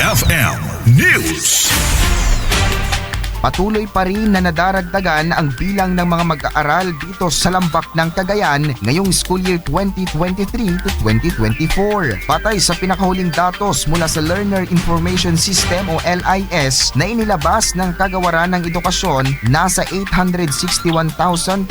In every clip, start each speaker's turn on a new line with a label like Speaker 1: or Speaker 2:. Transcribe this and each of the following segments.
Speaker 1: IFM News.
Speaker 2: Patuloy pa rin na nadaragdagan ang bilang ng mga mag-aaral dito sa lambak ng Cagayan ngayong school year 2023 to 2024. Patay sa pinakahuling datos mula sa Learner Information System o LIS na inilabas ng kagawaran ng edukasyon, nasa 861,351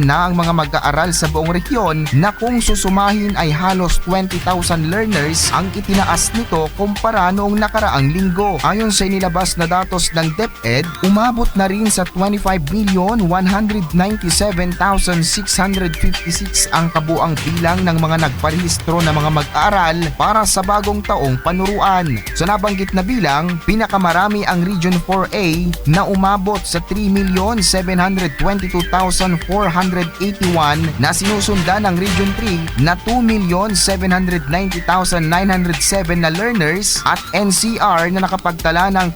Speaker 2: na ang mga mag-aaral sa buong rehiyon na kung susumahin ay halos 20,000 learners ang itinaas nito kumpara noong nakaraang linggo. Ayon sa inilabas na datos ng DepEd, umabot na rin sa 25,197,656 ang kabuang bilang ng mga nagparehistro na mga mag-aaral para sa bagong taong panuruan. Sa nabanggit na bilang, pinakamarami ang Region 4A na umabot sa 3,722,481 na sinusundan ng Region 3 na 2,790,907 na learners at NCR na nakapagtala ng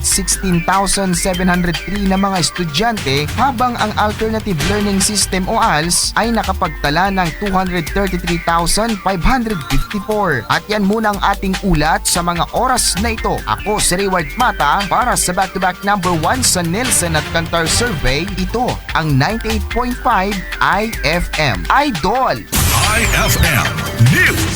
Speaker 2: 2,616,703 na mga estudyante habang ang Alternative Learning System o ALS ay nakapagtala ng 233,554. At yan muna ang ating ulat sa mga oras na ito. Ako si Rayward Mata para sa back-to-back number 1 sa Nielsen at Kantar Survey. Ito ang 98.5 IFM. Idol!
Speaker 1: IFM News.